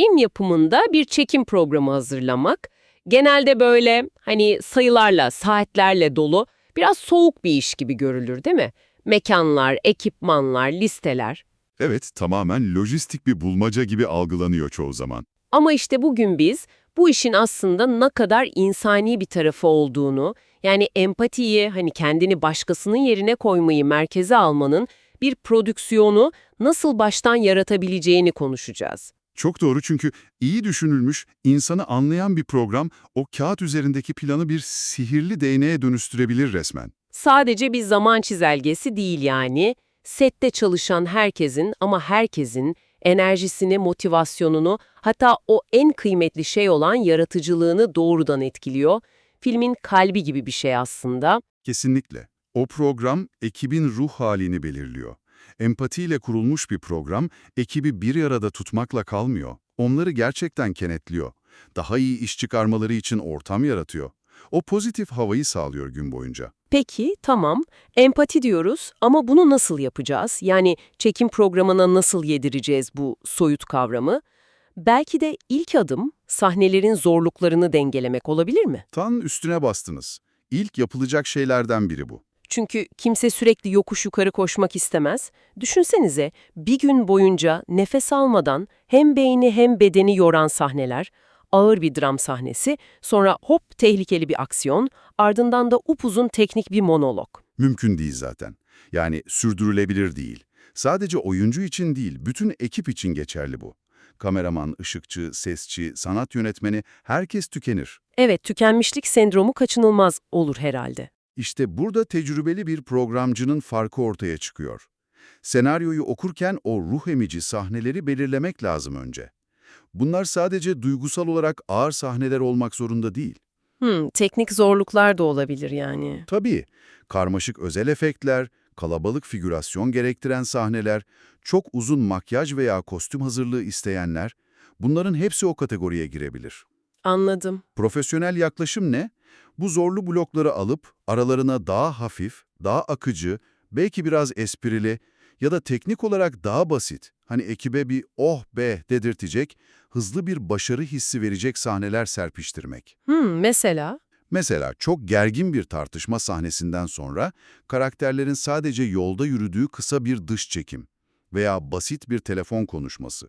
film yapımında bir çekim programı hazırlamak genelde böyle hani sayılarla, saatlerle dolu biraz soğuk bir iş gibi görülür değil mi? Mekanlar, ekipmanlar, listeler. Evet, tamamen lojistik bir bulmaca gibi algılanıyor çoğu zaman. Ama işte bugün biz bu işin aslında ne kadar insani bir tarafı olduğunu, yani empatiyi, hani kendini başkasının yerine koymayı merkeze almanın bir prodüksiyonu nasıl baştan yaratabileceğini konuşacağız. Çok doğru çünkü iyi düşünülmüş, insanı anlayan bir program o kağıt üzerindeki planı bir sihirli değneğe dönüştürebilir resmen. Sadece bir zaman çizelgesi değil yani, sette çalışan herkesin ama herkesin enerjisini, motivasyonunu, hatta o en kıymetli şey olan yaratıcılığını doğrudan etkiliyor. Filmin kalbi gibi bir şey aslında. Kesinlikle. O program ekibin ruh halini belirliyor. Empatiyle kurulmuş bir program, ekibi bir arada tutmakla kalmıyor. Onları gerçekten kenetliyor. Daha iyi iş çıkarmaları için ortam yaratıyor. O pozitif havayı sağlıyor gün boyunca. Peki, tamam. Empati diyoruz ama bunu nasıl yapacağız? Yani çekim programına nasıl yedireceğiz bu soyut kavramı? Belki de ilk adım sahnelerin zorluklarını dengelemek olabilir mi? Tan üstüne bastınız. İlk yapılacak şeylerden biri bu. Çünkü kimse sürekli yokuş yukarı koşmak istemez. Düşünsenize bir gün boyunca nefes almadan hem beyni hem bedeni yoran sahneler, ağır bir dram sahnesi, sonra hop tehlikeli bir aksiyon, ardından da upuzun teknik bir monolog. Mümkün değil zaten. Yani sürdürülebilir değil. Sadece oyuncu için değil, bütün ekip için geçerli bu. Kameraman, ışıkçı, sesçi, sanat yönetmeni herkes tükenir. Evet, tükenmişlik sendromu kaçınılmaz olur herhalde. İşte burada tecrübeli bir programcının farkı ortaya çıkıyor. Senaryoyu okurken o ruh emici sahneleri belirlemek lazım önce. Bunlar sadece duygusal olarak ağır sahneler olmak zorunda değil. Hmm, teknik zorluklar da olabilir yani. Tabii, karmaşık özel efektler, kalabalık figürasyon gerektiren sahneler, çok uzun makyaj veya kostüm hazırlığı isteyenler, bunların hepsi o kategoriye girebilir. Anladım. Profesyonel yaklaşım ne? Bu zorlu blokları alıp aralarına daha hafif, daha akıcı, belki biraz esprili ya da teknik olarak daha basit, hani ekibe bir oh be dedirtecek, hızlı bir başarı hissi verecek sahneler serpiştirmek. Hmm, mesela? Mesela çok gergin bir tartışma sahnesinden sonra karakterlerin sadece yolda yürüdüğü kısa bir dış çekim veya basit bir telefon konuşması.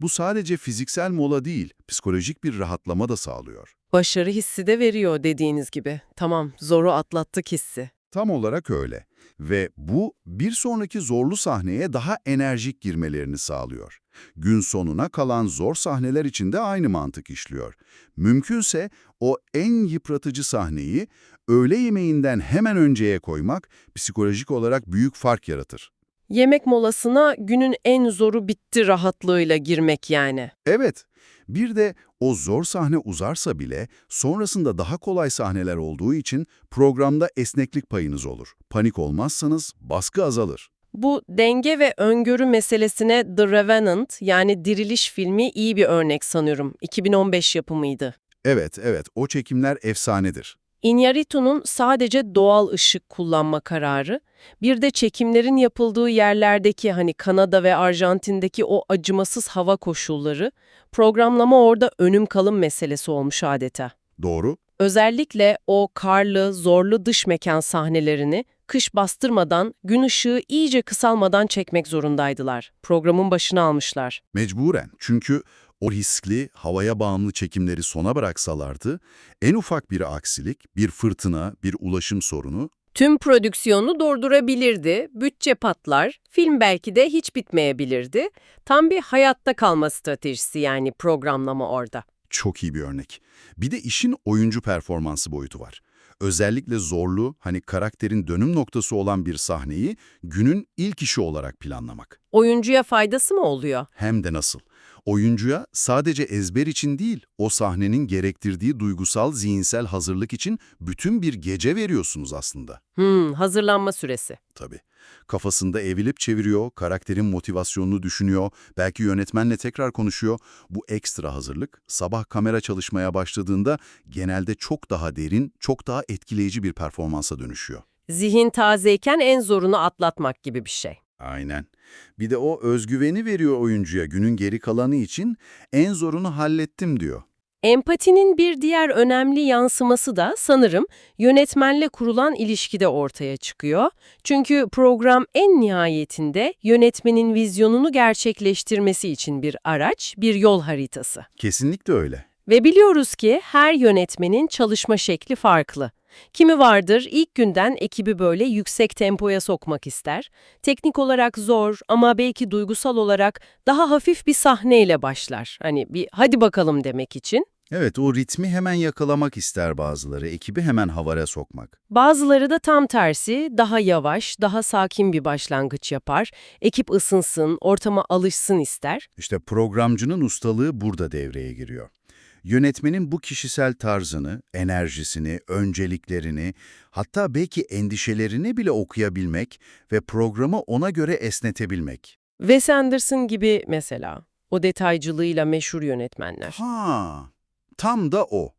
Bu sadece fiziksel mola değil, psikolojik bir rahatlama da sağlıyor. Başarı hissi de veriyor dediğiniz gibi. Tamam, zoru atlattık hissi. Tam olarak öyle. Ve bu bir sonraki zorlu sahneye daha enerjik girmelerini sağlıyor. Gün sonuna kalan zor sahneler için de aynı mantık işliyor. Mümkünse o en yıpratıcı sahneyi öğle yemeğinden hemen önceye koymak psikolojik olarak büyük fark yaratır. Yemek molasına günün en zoru bitti rahatlığıyla girmek yani. Evet, bir de o zor sahne uzarsa bile sonrasında daha kolay sahneler olduğu için programda esneklik payınız olur. Panik olmazsanız baskı azalır. Bu denge ve öngörü meselesine The Revenant yani Diriliş filmi iyi bir örnek sanıyorum. 2015 yapımıydı. Evet, evet, o çekimler efsanedir. Iñárritu'nun sadece doğal ışık kullanma kararı, bir de çekimlerin yapıldığı yerlerdeki hani Kanada ve Arjantin'deki o acımasız hava koşulları, programlama orada önüm kalım meselesi olmuş adeta. Doğru. Özellikle o karlı, zorlu dış mekan sahnelerini kış bastırmadan, gün ışığı iyice kısalmadan çekmek zorundaydılar. Programın başına almışlar. Mecburen. Çünkü o riskli, havaya bağımlı çekimleri sona bıraksalardı, en ufak bir aksilik, bir fırtına, bir ulaşım sorunu Tüm prodüksiyonu durdurabilirdi, bütçe patlar, film belki de hiç bitmeyebilirdi. Tam bir hayatta kalma stratejisi yani programlama orada. çok iyi bir örnek. Bir de işin oyuncu performansı boyutu var. Özellikle zorlu, hani karakterin dönüm noktası olan bir sahneyi günün ilk işi olarak planlamak. Oyuncuya faydası mı oluyor? Hem de nasıl? Oyuncuya sadece ezber için değil, o sahnenin gerektirdiği duygusal, zihinsel hazırlık için bütün bir gece veriyorsunuz aslında. Hmm, hazırlanma süresi. Tabii. Kafasında evilip çeviriyor, karakterin motivasyonunu düşünüyor, belki yönetmenle tekrar konuşuyor. Bu ekstra hazırlık, sabah kamera çalışmaya başladığında genelde çok daha derin, çok daha etkileyici bir performansa dönüşüyor. Zihin tazeyken en zorunu atlatmak gibi bir şey. Aynen. Bir de o özgüveni veriyor oyuncuya günün geri kalanı için en zorunu hallettim diyor. Empatinin bir diğer önemli yansıması da sanırım yönetmenle kurulan ilişkide ortaya çıkıyor. Çünkü program en nihayetinde yönetmenin vizyonunu gerçekleştirmesi için bir araç, bir yol haritası. Kesinlikle öyle. Ve biliyoruz ki her yönetmenin çalışma şekli farklı. Kimi vardır ilk günden ekibi böyle yüksek tempoya sokmak ister. Teknik olarak zor ama belki duygusal olarak daha hafif bir sahneyle başlar. Hani bir hadi bakalım demek için. Evet, o ritmi hemen yakalamak ister bazıları, ekibi hemen havara sokmak. Bazıları da tam tersi, daha yavaş, daha sakin bir başlangıç yapar. Ekip ısınsın, ortama alışsın ister. İşte programcının ustalığı burada devreye giriyor. Yönetmenin bu kişisel tarzını, enerjisini, önceliklerini, hatta belki endişelerini bile okuyabilmek ve programı ona göre esnetebilmek. Wes Anderson gibi mesela. O detaycılığıyla meşhur yönetmenler. Ha, tam da o.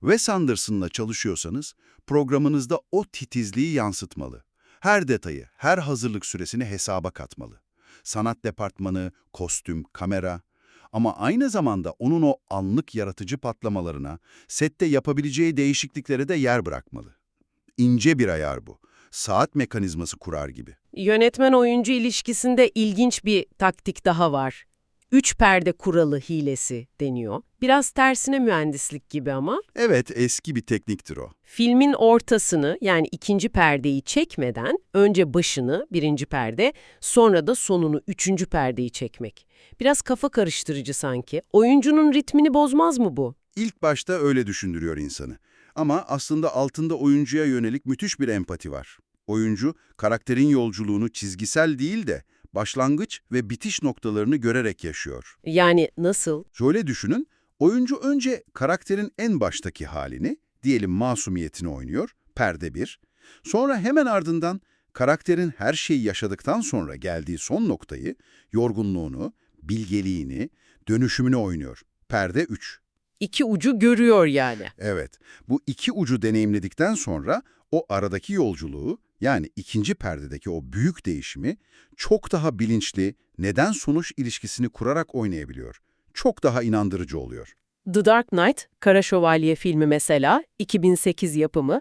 Wes Anderson'la çalışıyorsanız programınızda o titizliği yansıtmalı. Her detayı, her hazırlık süresini hesaba katmalı. Sanat departmanı, kostüm, kamera ama aynı zamanda onun o anlık yaratıcı patlamalarına, sette yapabileceği değişikliklere de yer bırakmalı. İnce bir ayar bu. Saat mekanizması kurar gibi. Yönetmen-oyuncu ilişkisinde ilginç bir taktik daha var. Üç perde kuralı hilesi deniyor. Biraz tersine mühendislik gibi ama. Evet, eski bir tekniktir o. Filmin ortasını yani ikinci perdeyi çekmeden önce başını birinci perde sonra da sonunu üçüncü perdeyi çekmek. Biraz kafa karıştırıcı sanki. Oyuncunun ritmini bozmaz mı bu? İlk başta öyle düşündürüyor insanı. Ama aslında altında oyuncuya yönelik müthiş bir empati var. Oyuncu, karakterin yolculuğunu çizgisel değil de başlangıç ve bitiş noktalarını görerek yaşıyor. Yani nasıl? Şöyle düşünün, oyuncu önce karakterin en baştaki halini, diyelim masumiyetini oynuyor, perde bir. Sonra hemen ardından karakterin her şeyi yaşadıktan sonra geldiği son noktayı, yorgunluğunu, bilgeliğini, dönüşümünü oynuyor, perde 3. İki ucu görüyor yani. Evet, bu iki ucu deneyimledikten sonra o aradaki yolculuğu, yani ikinci perdedeki o büyük değişimi çok daha bilinçli, neden-sonuç ilişkisini kurarak oynayabiliyor. Çok daha inandırıcı oluyor. The Dark Knight, Kara Şövalye filmi mesela, 2008 yapımı.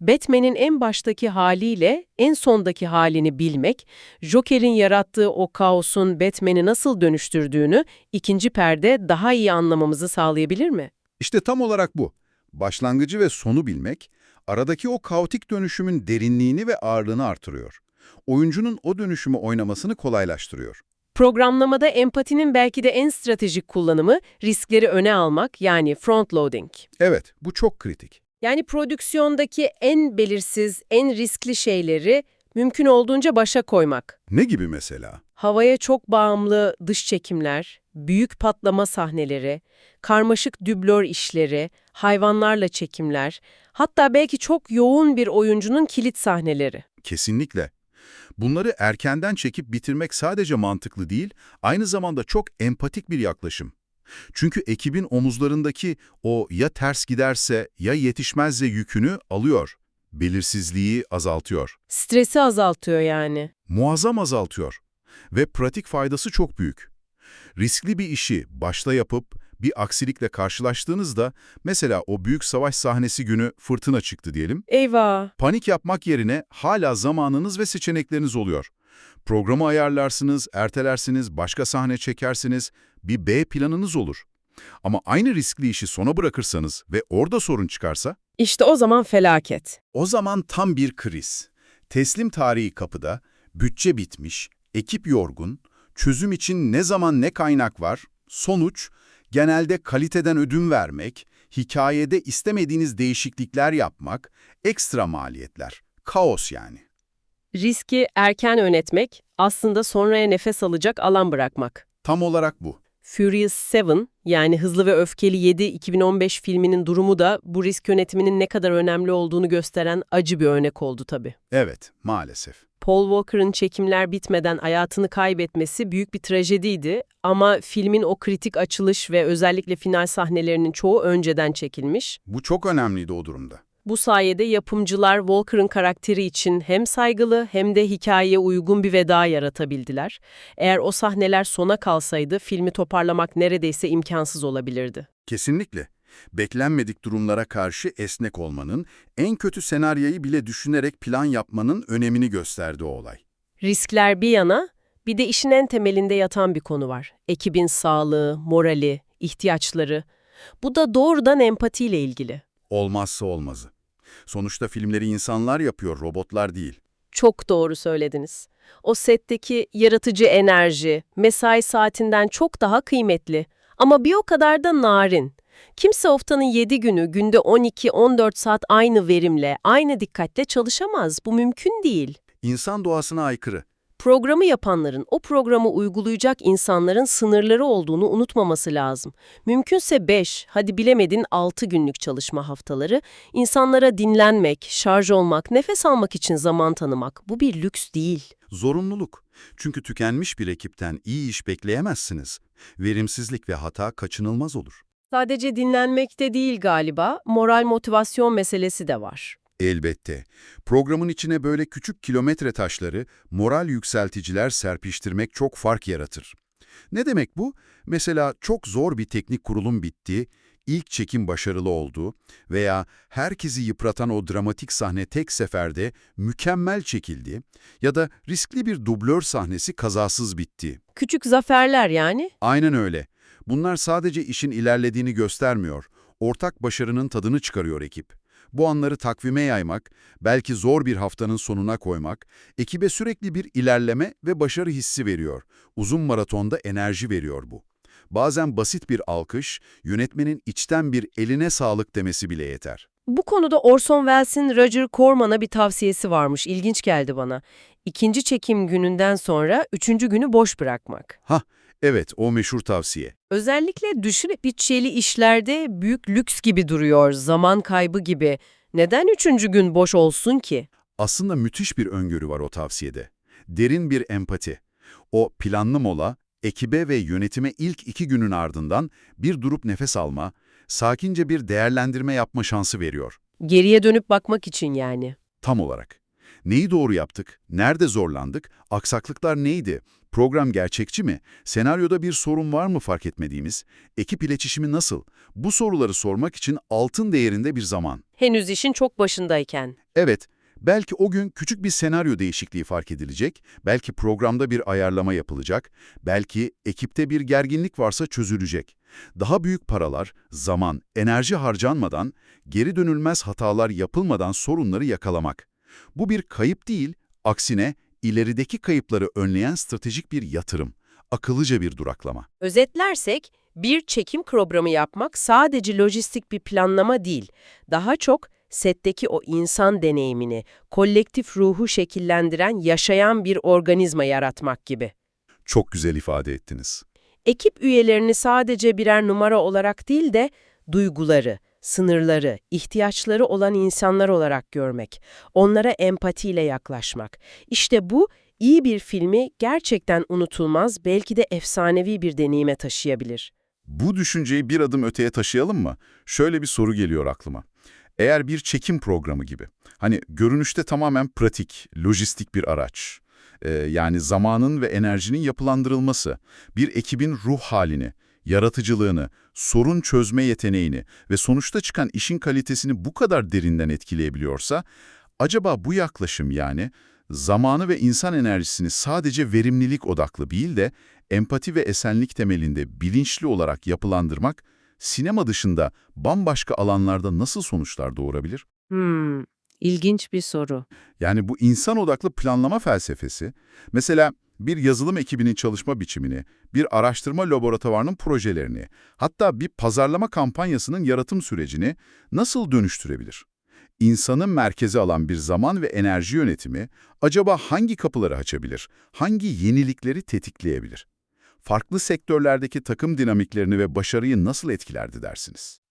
Batman'in en baştaki haliyle en sondaki halini bilmek, Joker'in yarattığı o kaosun Batman'i nasıl dönüştürdüğünü ikinci perde daha iyi anlamamızı sağlayabilir mi? İşte tam olarak bu. Başlangıcı ve sonu bilmek, aradaki o kaotik dönüşümün derinliğini ve ağırlığını artırıyor. Oyuncunun o dönüşümü oynamasını kolaylaştırıyor. Programlamada empatinin belki de en stratejik kullanımı riskleri öne almak yani frontloading. Evet, bu çok kritik. Yani prodüksiyondaki en belirsiz, en riskli şeyleri mümkün olduğunca başa koymak. Ne gibi mesela? Havaya çok bağımlı dış çekimler, büyük patlama sahneleri, karmaşık düblör işleri, hayvanlarla çekimler, hatta belki çok yoğun bir oyuncunun kilit sahneleri. Kesinlikle. Bunları erkenden çekip bitirmek sadece mantıklı değil, aynı zamanda çok empatik bir yaklaşım. Çünkü ekibin omuzlarındaki o ya ters giderse ya yetişmezse yükünü alıyor. Belirsizliği azaltıyor. Stresi azaltıyor yani. Muazzam azaltıyor. Ve pratik faydası çok büyük. Riskli bir işi başta yapıp bir aksilikle karşılaştığınızda, mesela o büyük savaş sahnesi günü fırtına çıktı diyelim, Eyvah! Panik yapmak yerine hala zamanınız ve seçenekleriniz oluyor. Programı ayarlarsınız, ertelersiniz, başka sahne çekersiniz, bir B planınız olur. Ama aynı riskli işi sona bırakırsanız ve orada sorun çıkarsa, İşte o zaman felaket. o zaman tam bir kriz. Teslim tarihi kapıda, bütçe bitmiş, ekip yorgun, çözüm için ne zaman ne kaynak var, sonuç, genelde kaliteden ödün vermek, hikayede istemediğiniz değişiklikler yapmak, ekstra maliyetler, kaos yani. Riski erken yönetmek, aslında sonraya nefes alacak alan bırakmak. Tam olarak bu. Furious 7 yani Hızlı ve Öfkeli 7 2015 filminin durumu da bu risk yönetiminin ne kadar önemli olduğunu gösteren acı bir örnek oldu tabii. Evet, maalesef. Paul Walker'ın çekimler bitmeden hayatını kaybetmesi büyük bir trajediydi ama filmin o kritik açılış ve özellikle final sahnelerinin çoğu önceden çekilmiş. Bu çok önemliydi o durumda. Bu sayede yapımcılar Walker'ın karakteri için hem saygılı hem de hikayeye uygun bir veda yaratabildiler. Eğer o sahneler sona kalsaydı filmi toparlamak neredeyse imkansız olabilirdi. Kesinlikle. Beklenmedik durumlara karşı esnek olmanın, en kötü senaryoyu bile düşünerek plan yapmanın önemini gösterdi o olay. Riskler bir yana, bir de işin en temelinde yatan bir konu var. Ekibin sağlığı, morali, ihtiyaçları. Bu da doğrudan empatiyle ilgili. Olmazsa olmazı. Sonuçta filmleri insanlar yapıyor, robotlar değil. Çok doğru söylediniz. O setteki yaratıcı enerji, mesai saatinden çok daha kıymetli. Ama bir o kadar da narin. Kimse haftanın 7 günü günde 12-14 saat aynı verimle, aynı dikkatle çalışamaz. Bu mümkün değil. İnsan doğasına aykırı. Programı yapanların, o programı uygulayacak insanların sınırları olduğunu unutmaması lazım. Mümkünse 5, hadi bilemedin 6 günlük çalışma haftaları, insanlara dinlenmek, şarj olmak, nefes almak için zaman tanımak. Bu bir lüks değil. Zorunluluk. Çünkü tükenmiş bir ekipten iyi iş bekleyemezsiniz. Verimsizlik ve hata kaçınılmaz olur. Sadece dinlenmekte değil galiba, moral motivasyon meselesi de var. Elbette. Programın içine böyle küçük kilometre taşları, moral yükselticiler serpiştirmek çok fark yaratır. Ne demek bu? Mesela çok zor bir teknik kurulum bitti, ilk çekim başarılı oldu veya herkesi yıpratan o dramatik sahne tek seferde mükemmel çekildi ya da riskli bir dublör sahnesi kazasız bitti. Küçük zaferler yani. Aynen öyle. Bunlar sadece işin ilerlediğini göstermiyor, ortak başarının tadını çıkarıyor ekip. Bu anları takvime yaymak, belki zor bir haftanın sonuna koymak, ekibe sürekli bir ilerleme ve başarı hissi veriyor. Uzun maratonda enerji veriyor bu. Bazen basit bir alkış, yönetmenin içten bir eline sağlık demesi bile yeter. Bu konuda Orson Welles'in Roger Corman'a bir tavsiyesi varmış. İlginç geldi bana. İkinci çekim gününden sonra üçüncü günü boş bırakmak. Hah, evet o meşhur tavsiye. Özellikle düşük bütçeli işlerde büyük lüks gibi duruyor, zaman kaybı gibi. Neden üçüncü gün boş olsun ki? Aslında müthiş bir öngörü var o tavsiyede. Derin bir empati. O planlı mola, ekibe ve yönetime ilk iki günün ardından bir durup nefes alma, sakince bir değerlendirme yapma şansı veriyor. Geriye dönüp bakmak için yani. Tam olarak. Neyi doğru yaptık? Nerede zorlandık? Aksaklıklar neydi? Program gerçekçi mi? Senaryoda bir sorun var mı fark etmediğimiz? Ekip iletişimi nasıl? Bu soruları sormak için altın değerinde bir zaman. Henüz işin çok başındayken. Evet, belki o gün küçük bir senaryo değişikliği fark edilecek, belki programda bir ayarlama yapılacak, belki ekipte bir gerginlik varsa çözülecek. Daha büyük paralar, zaman, enerji harcanmadan, geri dönülmez hatalar yapılmadan sorunları yakalamak. Bu bir kayıp değil, aksine ilerideki kayıpları önleyen stratejik bir yatırım, akıllıca bir duraklama. Özetlersek, bir çekim programı yapmak sadece lojistik bir planlama değil, daha çok setteki o insan deneyimini, kolektif ruhu şekillendiren yaşayan bir organizma yaratmak gibi. Çok güzel ifade ettiniz. Ekip üyelerini sadece birer numara olarak değil de duyguları, sınırları, ihtiyaçları olan insanlar olarak görmek, onlara empatiyle yaklaşmak. İşte bu iyi bir filmi gerçekten unutulmaz, belki de efsanevi bir deneyime taşıyabilir. Bu düşünceyi bir adım öteye taşıyalım mı? Şöyle bir soru geliyor aklıma. Eğer bir çekim programı gibi, hani görünüşte tamamen pratik, lojistik bir araç, e, yani zamanın ve enerjinin yapılandırılması, bir ekibin ruh halini, yaratıcılığını, sorun çözme yeteneğini ve sonuçta çıkan işin kalitesini bu kadar derinden etkileyebiliyorsa, acaba bu yaklaşım yani zamanı ve insan enerjisini sadece verimlilik odaklı değil de empati ve esenlik temelinde bilinçli olarak yapılandırmak, sinema dışında bambaşka alanlarda nasıl sonuçlar doğurabilir? Hmm, ilginç bir soru. Yani bu insan odaklı planlama felsefesi, mesela bir yazılım ekibinin çalışma biçimini, bir araştırma laboratuvarının projelerini, hatta bir pazarlama kampanyasının yaratım sürecini nasıl dönüştürebilir? İnsanı merkeze alan bir zaman ve enerji yönetimi acaba hangi kapıları açabilir, hangi yenilikleri tetikleyebilir? Farklı sektörlerdeki takım dinamiklerini ve başarıyı nasıl etkilerdi dersiniz?